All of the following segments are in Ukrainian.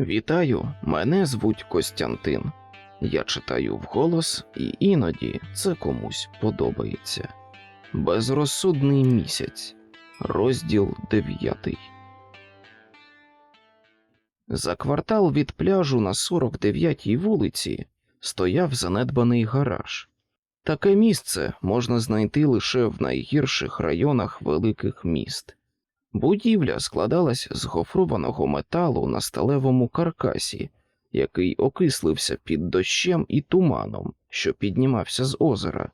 Вітаю, мене звуть Костянтин. Я читаю вголос, і іноді це комусь подобається. Безрозсудний місяць, розділ 9. За квартал від пляжу на 49-й вулиці стояв занедбаний гараж. Таке місце можна знайти лише в найгірших районах великих міст. Будівля складалась з гофрованого металу на сталевому каркасі, який окислився під дощем і туманом, що піднімався з озера,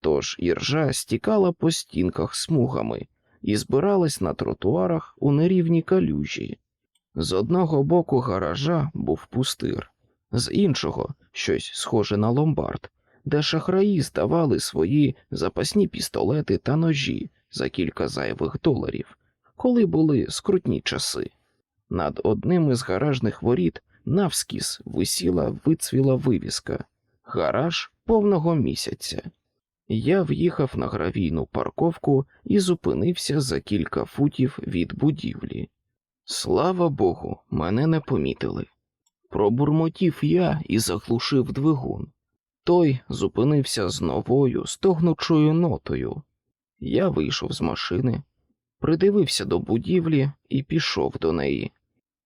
тож іржа стікала по стінках смугами і збиралась на тротуарах у нерівні калюжі. З одного боку гаража був пустир, з іншого щось схоже на ломбард, де шахраї здавали свої запасні пістолети та ножі за кілька зайвих доларів коли були скрутні часи. Над одним із гаражних воріт навскіз висіла вицвіла вивіска гараж повного місяця. Я в'їхав на гравійну парковку і зупинився за кілька футів від будівлі. Слава Богу, мене не помітили. Пробурмотів я і заглушив двигун. Той зупинився з новою стогнучою нотою. Я вийшов з машини, придивився до будівлі і пішов до неї.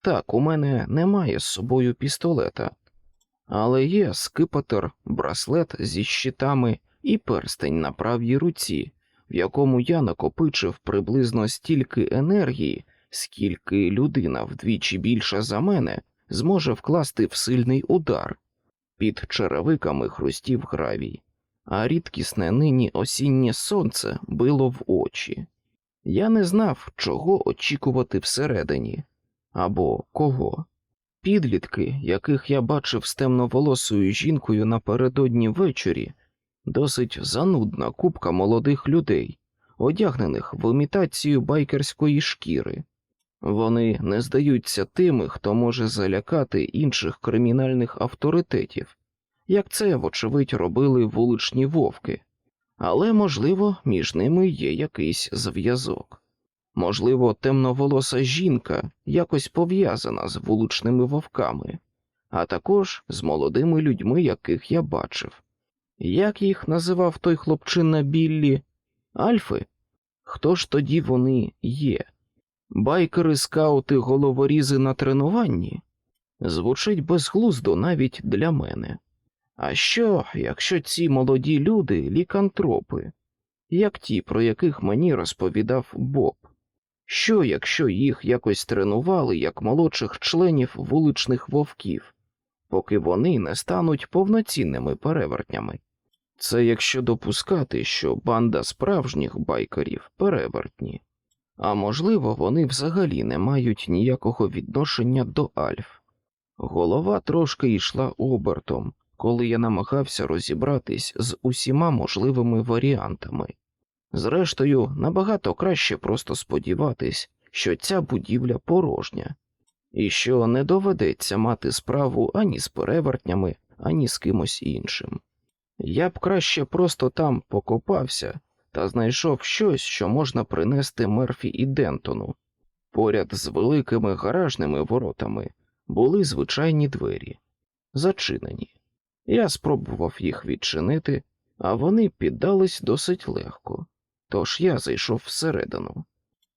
Так, у мене немає з собою пістолета, але є скипатер, браслет зі щитами і перстень на правій руці, в якому я накопичив приблизно стільки енергії, скільки людина вдвічі більша за мене зможе вкласти в сильний удар. Під черевиками хрустів гравій, а рідкісне нині осіннє сонце било в очі. Я не знав, чого очікувати всередині або кого. Підлітки, яких я бачив з темноволосою жінкою напередодні ввечері, досить занудна купка молодих людей, одягнених в імітацію байкерської шкіри. Вони не здаються тими, хто може залякати інших кримінальних авторитетів, як це, вочевидь, робили вуличні вовки але, можливо, між ними є якийсь зв'язок. Можливо, темноволоса жінка якось пов'язана з вуличними вовками, а також з молодими людьми, яких я бачив. Як їх називав той хлопчина Біллі? Альфи? Хто ж тоді вони є? Байкери, скаути, головорізи на тренуванні? Звучить безглуздо навіть для мене. А що, якщо ці молоді люди лікантропи, як ті, про яких мені розповідав Боб? Що, якщо їх якось тренували як молодших членів вуличних вовків, поки вони не стануть повноцінними перевертнями? Це якщо допускати, що банда справжніх байкерів перевертні, а можливо, вони взагалі не мають ніякого відношення до Альф. Голова трошки йшла обертом коли я намагався розібратись з усіма можливими варіантами. Зрештою, набагато краще просто сподіватись, що ця будівля порожня, і що не доведеться мати справу ані з перевертнями, ані з кимось іншим. Я б краще просто там покопався та знайшов щось, що можна принести Мерфі і Дентону. Поряд з великими гаражними воротами були звичайні двері, зачинені. Я спробував їх відчинити, а вони піддались досить легко, тож я зайшов всередину.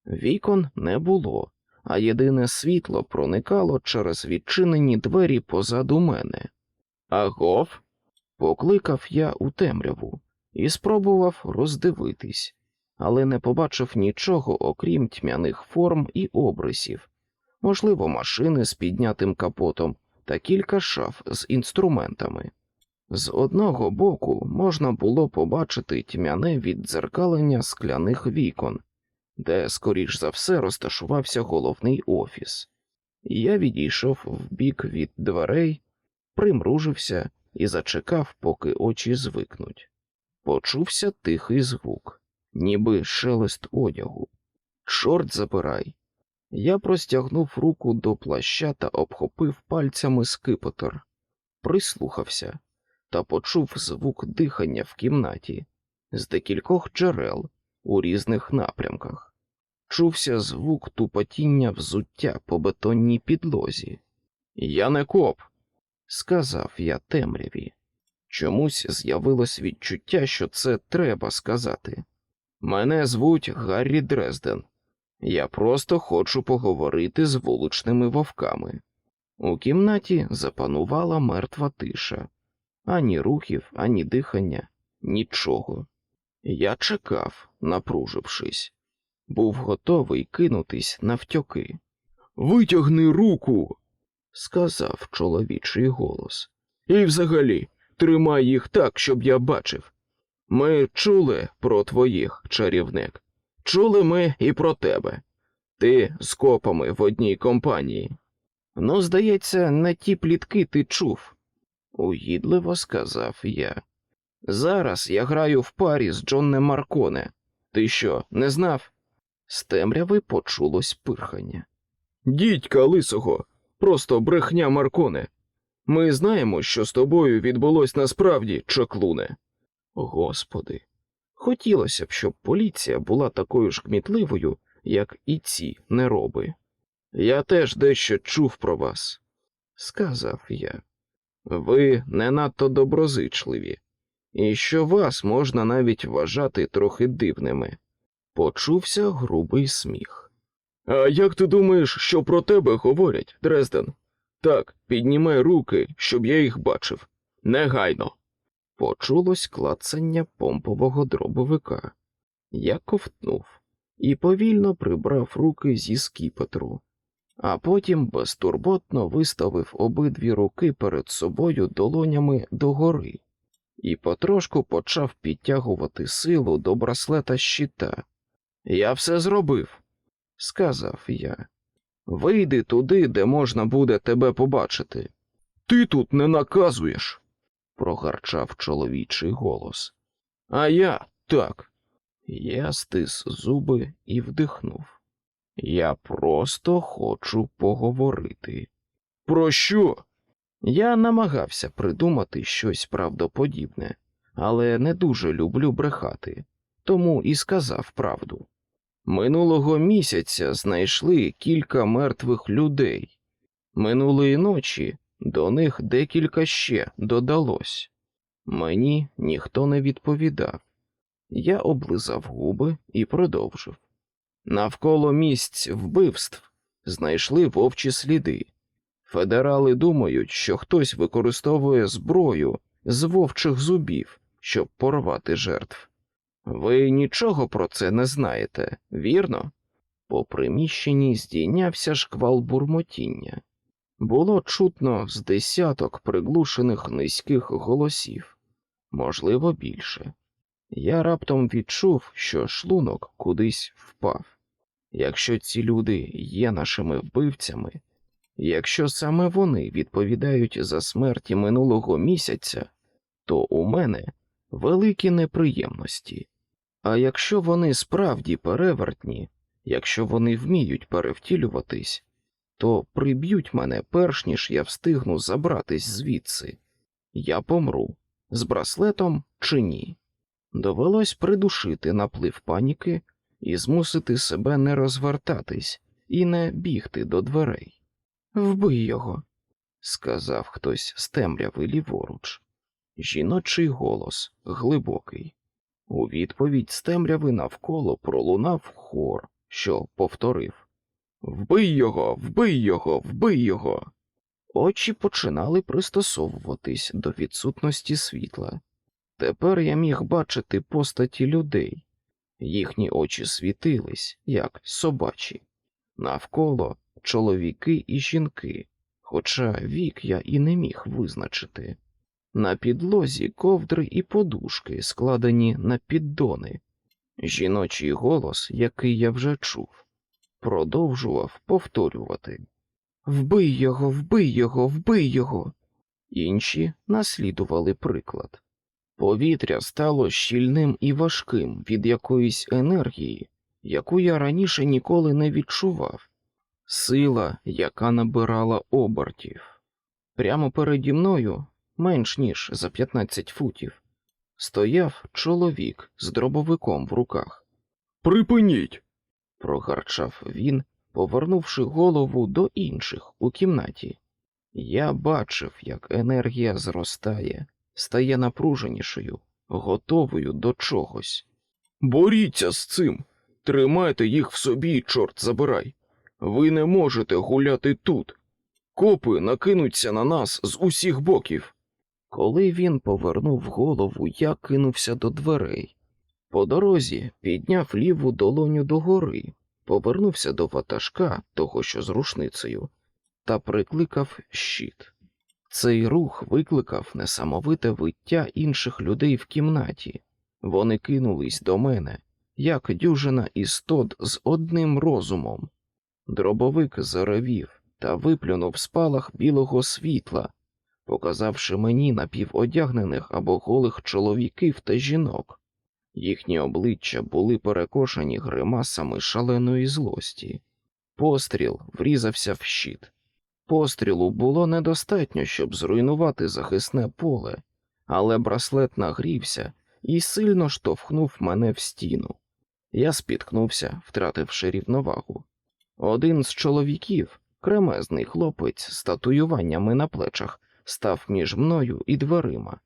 Вікон не було, а єдине світло проникало через відчинені двері позаду мене. Агов? покликав я у темряву і спробував роздивитись, але не побачив нічого, окрім тьмяних форм і обрисів, можливо, машини з піднятим капотом та кілька шаф з інструментами. З одного боку можна було побачити тьмяне віддзеркалення скляних вікон, де, скоріш за все, розташувався головний офіс. Я відійшов вбік від дверей, примружився і зачекав, поки очі звикнуть. Почувся тихий звук, ніби шелест одягу. Чорт забирай. Я простягнув руку до плаща та обхопив пальцями скипетр, прислухався та почув звук дихання в кімнаті з декількох джерел у різних напрямках. Чувся звук тупотіння взуття по бетонній підлозі. Я не коп, сказав я темряві. Чомусь з'явилось відчуття, що це треба сказати. Мене звуть Гаррі Дрезден. Я просто хочу поговорити з вуличними вовками. У кімнаті запанувала мертва тиша, ані рухів, ані дихання, нічого. Я чекав, напружившись, був готовий кинутись навтьоки. Витягни руку, сказав чоловічий голос. І взагалі, тримай їх так, щоб я бачив. Ми чули про твоїх чарівник. Чули ми і про тебе. Ти з копами в одній компанії. Ну, здається, на ті плітки ти чув, угідливо сказав я. Зараз я граю в парі з Джонне Марконе. Ти що, не знав? З темряви почулось пирхання. Дідька лисого, просто брехня Марконе. Ми знаємо, що з тобою відбулось насправді, чаклуне. Господи, хотілося б, щоб поліція була такою ж кмітливою, як і ці нероби. Я теж дещо чув про вас, сказав я. Ви не надто доброзичливі, і що вас можна навіть вважати трохи дивними. Почувся грубий сміх. А як ти думаєш, що про тебе говорять, Дрезден? Так, піднімай руки, щоб я їх бачив. Негайно. Почулось клацання помпового дробовика. Я ковтнув і повільно прибрав руки зі скіпетру, а потім безтурботно виставив обидві руки перед собою долонями догори і потрошку почав підтягувати силу до браслета щита. Я все зробив, сказав я. Вийди туди, де можна буде тебе побачити. Ти тут не наказуєш, прогарчав чоловічий голос. А я так. Я стис зуби і вдихнув. Я просто хочу поговорити. Про що? Я намагався придумати щось правдоподібне, але не дуже люблю брехати, тому і сказав правду. Минулого місяця знайшли кілька мертвих людей. Минулої ночі до них декілька ще додалось. Мені ніхто не відповідав. Я облизав губи і продовжив. Навколо місць вбивств знайшли вовчі сліди. Федерали думають, що хтось використовує зброю з вовчих зубів, щоб порвати жертв. Ви нічого про це не знаєте, вірно? По приміщенні здійнявся шквал бурмотіння. Було чутно з десяток приглушених низьких голосів, можливо, більше. Я раптом відчув, що шлунок кудись впав. Якщо ці люди є нашими вбивцями, якщо саме вони відповідають за смерті минулого місяця, то у мене великі неприємності. А якщо вони справді перевертні, якщо вони вміють перевтілюватись, то приб'ють мене перш ніж я встигну забратись звідси. Я помру з браслетом чи ні. Довелось придушити наплив паніки і змусити себе не розвертатись і не бігти до дверей. Вбий його, сказав хтось з темряви ліворуч. Жіночий голос глибокий. У відповідь з темряви навколо пролунав хор, що повторив Вбий його, вбий його, вбий його. Очі починали пристосовуватись до відсутності світла. Тепер я міг бачити постаті людей. Їхні очі світились, як собачі. Навколо чоловіки і жінки, хоча вік я і не міг визначити. На підлозі ковдри і подушки, складені на піддони. Жіночий голос, який я вже чув, продовжував повторювати Вбий його, вбий його, вбий його. Інші наслідували приклад. Повітря стало щільним і важким від якоїсь енергії, яку я раніше ніколи не відчував, сила, яка набирала обертів. Прямо переді мною, менш ніж за 15 футів, стояв чоловік з дробовиком в руках. Припиніть. прогарчав він, повернувши голову до інших у кімнаті. Я бачив, як енергія зростає, стає напруженішою, готовою до чогось. Боріться з цим, тримайте їх в собі, чорт забирай. Ви не можете гуляти тут. Копи накинуться на нас з усіх боків. Коли він повернув голову, я кинувся до дверей. По дорозі підняв ліву долоню догори, повернувся до ватажка, того що з рушницею, та прикликав щит. Цей рух викликав несамовите виття інших людей в кімнаті. Вони кинулись до мене, як дюжина істот з одним розумом. Дробовик заревів та виплюнув спалах білого світла, показавши мені напіводягнених або голих чоловіків та жінок. Їхні обличчя були перекошені гримасами шаленої злості. Постріл врізався в щит. Пострілу було недостатньо, щоб зруйнувати захисне поле, але браслет нагрівся і сильно штовхнув мене в стіну. Я спіткнувся, втративши рівновагу. Один з чоловіків, кремезний хлопець з татуюваннями на плечах, став між мною і дверима.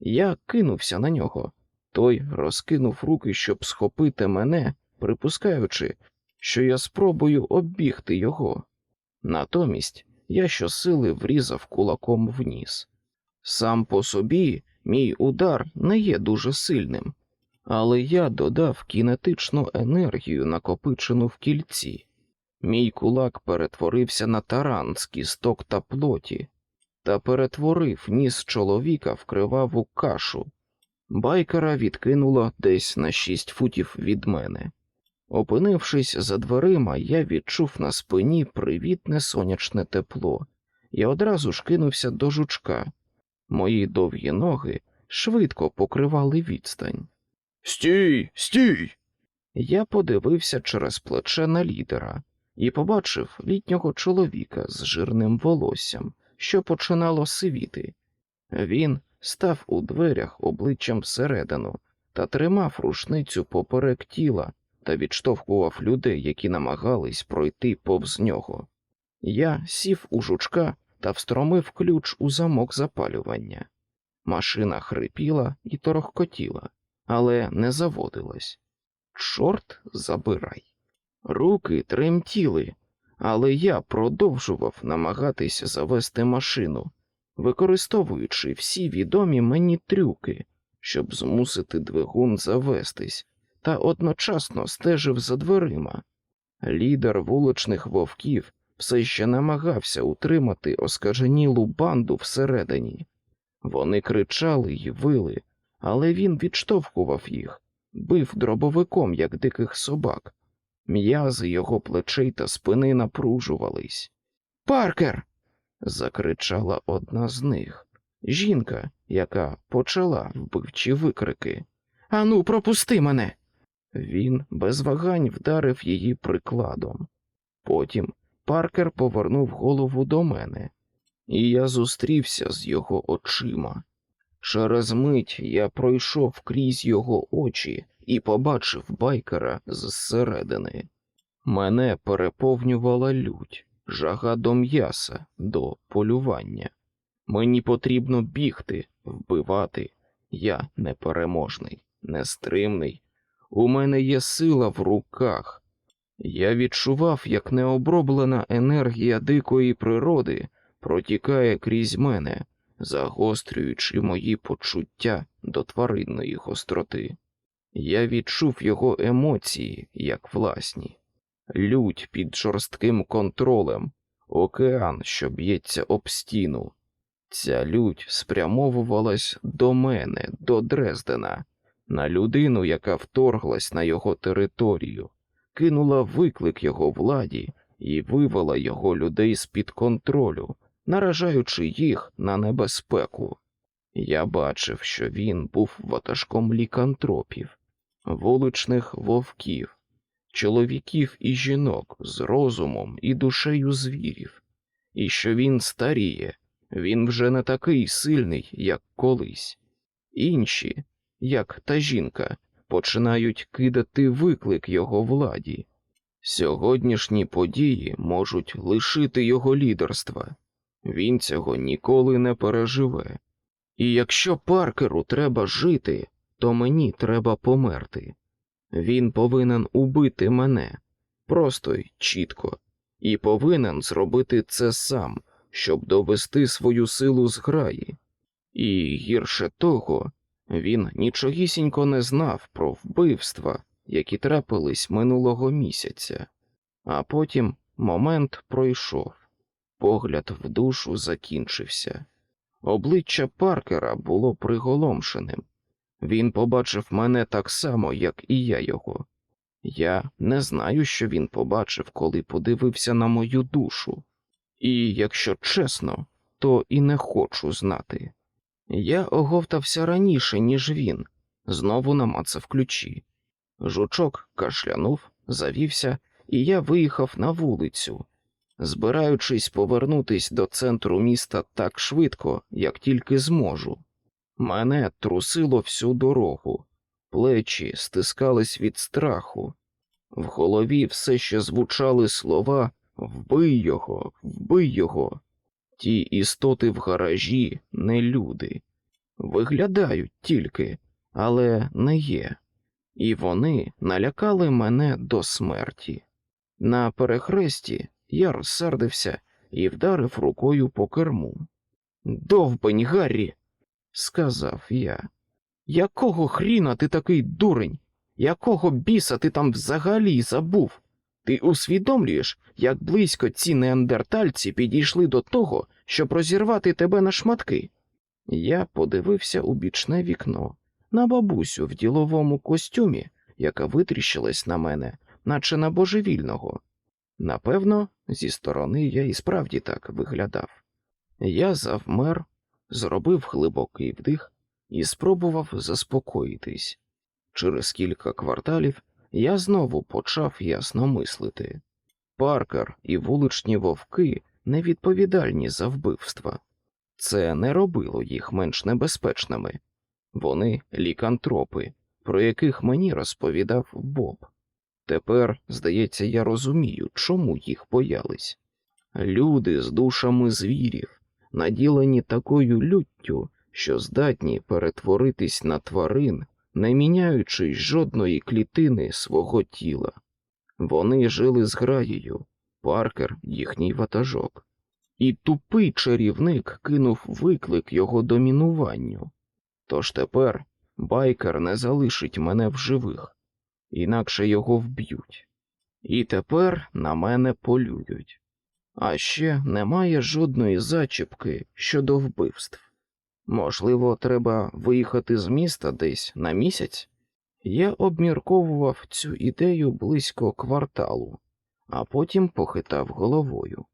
Я кинувся на нього. Той розкинув руки, щоб схопити мене, припускаючи, що я спробую оббігти його. Натомість я щосили врізав кулаком в ніс. Сам по собі мій удар не є дуже сильним, але я додав кінетичну енергію, накопичену в кільці. Мій кулак перетворився на таран з кісток та плоті, та перетворив ніс чоловіка в криваву кашу. Байкера відкинуло десь на шість футів від мене. Опинившись за дверима, я відчув на спині привітне сонячне тепло і одразу ж кинувся до жучка. Мої довгі ноги швидко покривали відстань. Стій, стій! Я подивився через плече на лідера і побачив літнього чоловіка з жирним волоссям, що починало сивіти. Він став у дверях обличчям всередину та тримав рушницю поперек тіла та відштовхував людей, які намагались пройти повз нього. Я сів у жучка та встромив ключ у замок запалювання. Машина хрипіла і торохкотіла, але не заводилась. Чорт забирай. Руки тремтіли, але я продовжував намагатись завести машину, використовуючи всі відомі мені трюки, щоб змусити двигун завестись, та одночасно стежив за дверима. Лідер вуличних вовків все ще намагався утримати оскаженілу банду всередині. Вони кричали й вили, але він відштовхував їх, бив дробовиком, як диких собак. М'язи його плечей та спини напружувались. Паркер. закричала одна з них жінка, яка почала вбивчі викрики. Ану, пропусти мене. Він без вагань вдарив її прикладом. Потім Паркер повернув голову до мене, і я зустрівся з його очима. Через мить я пройшов крізь його очі і побачив байкера зсередини. Мене переповнювала лють, жага до м'яса, до полювання. Мені потрібно бігти, вбивати. Я непереможний, нестримний. У мене є сила в руках. Я відчував, як необроблена енергія дикої природи протікає крізь мене, загострюючи мої почуття до тваринної гостроти. Я відчув його емоції як власні, лють під жорстким контролем, океан, що б'ється об стіну. Ця лють спрямовувалась до мене, до Дрездена, на людину, яка вторглась на його територію, кинула виклик його владі і вивела його людей з-під контролю, наражаючи їх на небезпеку. Я бачив, що він був ватажком лікантропів, вуличних вовків, чоловіків і жінок з розумом і душею звірів, і що він старіє, він вже не такий сильний, як колись. Інші, як та жінка, починають кидати виклик його владі. Сьогоднішні події можуть лишити його лідерства. Він цього ніколи не переживе. І якщо Паркеру треба жити, то мені треба померти. Він повинен убити мене просто й чітко, і повинен зробити це сам, щоб довести свою силу зграї. І гірше того, він нічогісінько не знав про вбивства, які трапились минулого місяця, а потім момент пройшов, погляд в душу закінчився. Обличчя Паркера було приголомшеним. Він побачив мене так само, як і я його. Я не знаю, що він побачив, коли подивився на мою душу, і, якщо чесно, то і не хочу знати. Я оговтався раніше, ніж він, знову намацав ключі. Жучок кашлянув, завівся, і я виїхав на вулицю, збираючись повернутись до центру міста так швидко, як тільки зможу. Мене трусило всю дорогу, плечі стискались від страху. В голові все ще звучали слова Вбий його, вбий його. Ті істоти в гаражі не люди. Виглядають тільки, але не є. І вони налякали мене до смерті. На перехресті я розсердився і вдарив рукою по керму. Довбень, Гаррі, сказав я. Якого хріна ти такий дурень? Якого біса ти там взагалі забув? Ти усвідомлюєш, як близько ці неандертальці підійшли до того, щоб розірвати тебе на шматки? Я подивився у бічне вікно на бабусю в діловому костюмі, яка витріщилась на мене, наче на божевільного. Напевно, зі сторони я і справді так виглядав. Я завмер, зробив глибокий вдих і спробував заспокоїтись. Через кілька кварталів я знову почав ясно мислити. Паркер і вуличні вовки невідповідальні за вбивства. Це не робило їх менш небезпечними. Вони лікантропи, про яких мені розповідав Боб. Тепер, здається, я розумію, чому їх боялись. Люди з душами звірів, наділені такою люттю, що здатні перетворитись на тварин, не міняючи жодної клітини свого тіла. Вони жили з граєю, паркер їхній ватажок. І тупий чарівник кинув виклик його домінуванню. Тож тепер байкер не залишить мене в живих, інакше його вб'ють. І тепер на мене полюють. А ще немає жодної зачіпки щодо вбивств. Можливо, треба виїхати з міста десь на місяць? Я обмірковував цю ідею близько кварталу, а потім похитав головою.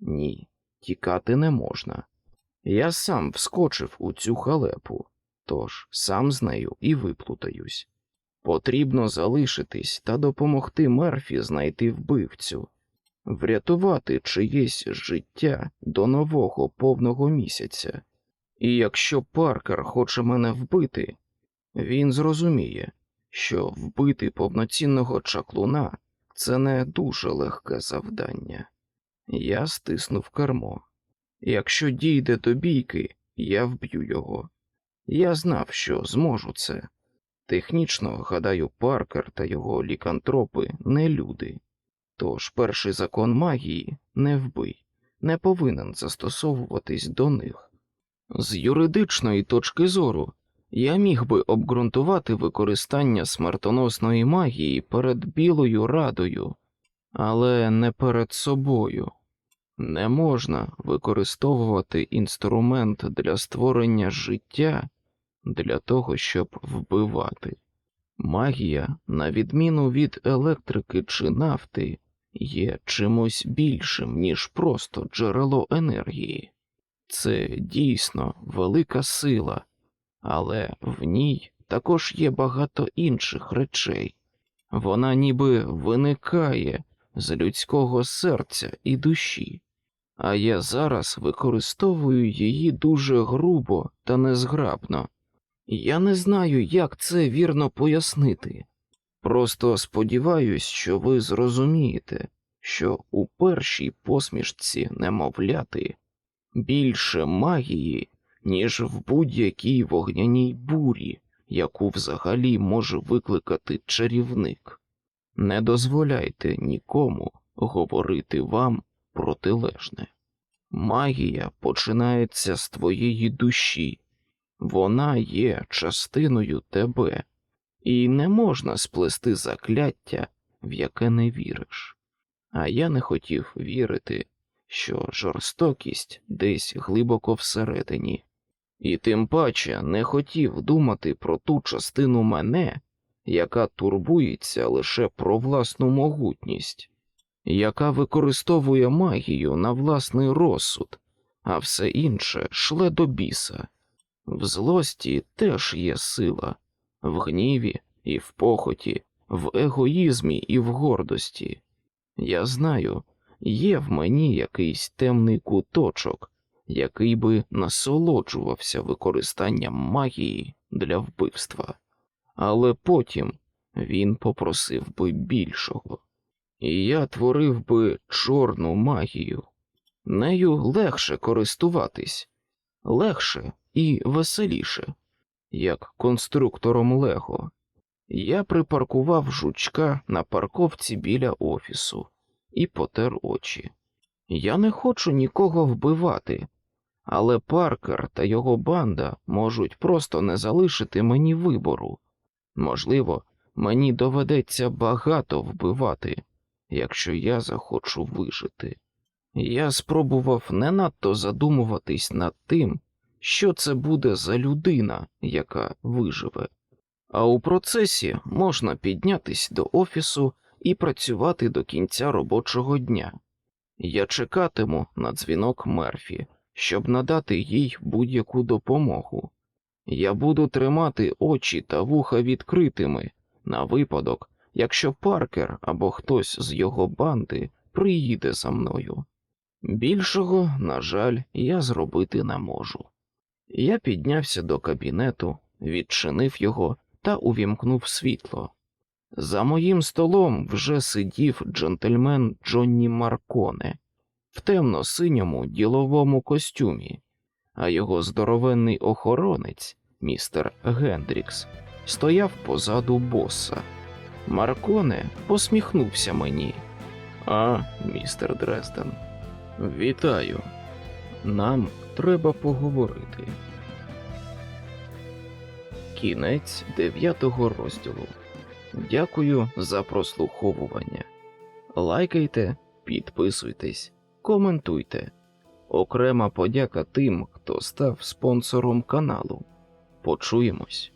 Ні, тікати не можна. Я сам вскочив у цю халепу, тож сам з нею і виплутаюсь. Потрібно залишитись та допомогти Мерфі знайти вбивцю, врятувати чиєсь життя до нового повного місяця. І якщо Паркер хоче мене вбити, він зрозуміє, що вбити повноцінного чаклуна це не дуже легке завдання. Я стиснув кермо. Якщо дійде до бійки, я вб'ю його. Я знав, що зможу це. Технічно, гадаю, Паркер та його лікантропи не люди. Тож перший закон магії не вбий, не повинен застосовуватись до них. З юридичної точки зору я міг би обґрунтувати використання смертоносної магії перед Білою Радою, але не перед собою. Не можна використовувати інструмент для створення життя для того, щоб вбивати. Магія, на відміну від електрики чи нафти, є чимось більшим, ніж просто джерело енергії. Це дійсно велика сила, але в ній також є багато інших речей. Вона ніби виникає з людського серця і душі, а я зараз використовую її дуже грубо та незграбно. Я не знаю, як це вірно пояснити. Просто сподіваюсь, що ви зрозумієте, що у першій посмішці немовляти Більше магії, ніж в будь-якій вогняній бурі, яку взагалі може викликати чарівник. Не дозволяйте нікому говорити вам протилежне. Магія починається з твоєї душі, вона є частиною тебе, і не можна сплести закляття, в яке не віриш. А я не хотів вірити, що жорстокість десь глибоко всередині, і тим паче не хотів думати про ту частину мене, яка турбується лише про власну могутність, яка використовує магію на власний розсуд, а все інше шле до біса. В злості теж є сила, в гніві і в похоті, в егоїзмі і в гордості. Я знаю, є в мені якийсь темний куточок, який би насолоджувався використанням магії для вбивства, але потім він попросив би більшого, і я творив би чорну магію. Нею легше користуватись, легше і веселіше, як конструктором Лего. Я припаркував жучка на парковці біля офісу і потер очі. Я не хочу нікого вбивати, але Паркер та його банда можуть просто не залишити мені вибору. Можливо, мені доведеться багато вбивати, якщо я захочу вижити. Я спробував не надто задумуватись над тим, що це буде за людина, яка виживе. А у процесі можна піднятись до офісу і працювати до кінця робочого дня. Я чекатиму на дзвінок Мерфі, щоб надати їй будь-яку допомогу. Я буду тримати очі та вуха відкритими на випадок, якщо Паркер або хтось з його банди приїде за мною. Більшого, на жаль, я зробити не можу. Я піднявся до кабінету, відчинив його та увімкнув світло. За моїм столом вже сидів джентльмен Джонні Марконе в темно-синьому діловому костюмі, а його здоровенний охоронець, містер Гендрікс, стояв позаду боса. Марконе посміхнувся мені. А, містер Дрезден, вітаю. Нам треба поговорити. Кінець дев'ятого розділу. Дякую за прослуховування. Лайкайте, підписуйтесь, коментуйте. Окрема подяка тим, хто став спонсором каналу. Почуємось.